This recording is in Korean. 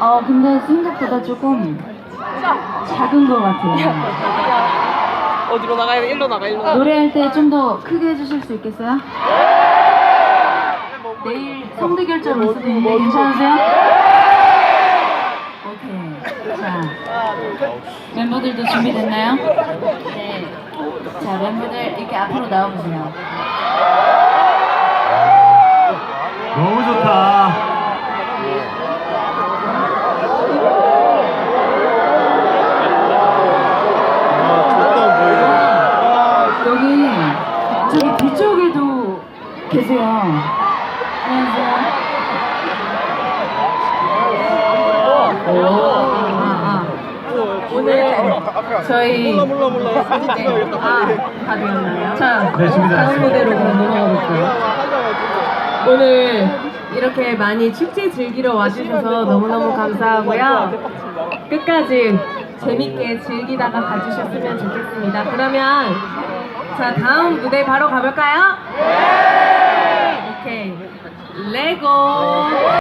어, 근데 생각보다 조금 작은 것 같아요. 어디로 나가야 돼? 일로 나가, 일로 나가. 노래할 때 좀 더 크게 해주실 수 있겠어요? 내일 성대결절 있는데 괜찮으세요? 오케이. 자, 멤버들도 준비됐나요? 네. 자, 멤버들 이렇게 앞으로 나와보세요. 저기 뒤쪽에도 계세요. 안녕하세요. 오, 아, 아. 오늘 저희 몰라, 몰라, 몰라. 사진 찍어야겠다, 빨리. 아, 다 되었나요? 자, 네, 준비됐습니다. 다음 무대로 그럼 넘어가 볼게요. 오늘 이렇게 많이 축제 즐기러 와주셔서 너무너무 감사하고요. 끝까지 재밌게 즐기다가 가주셨으면 좋겠습니다. 그러면 자 다음 무대 바로 가볼까요? 오케이. 레고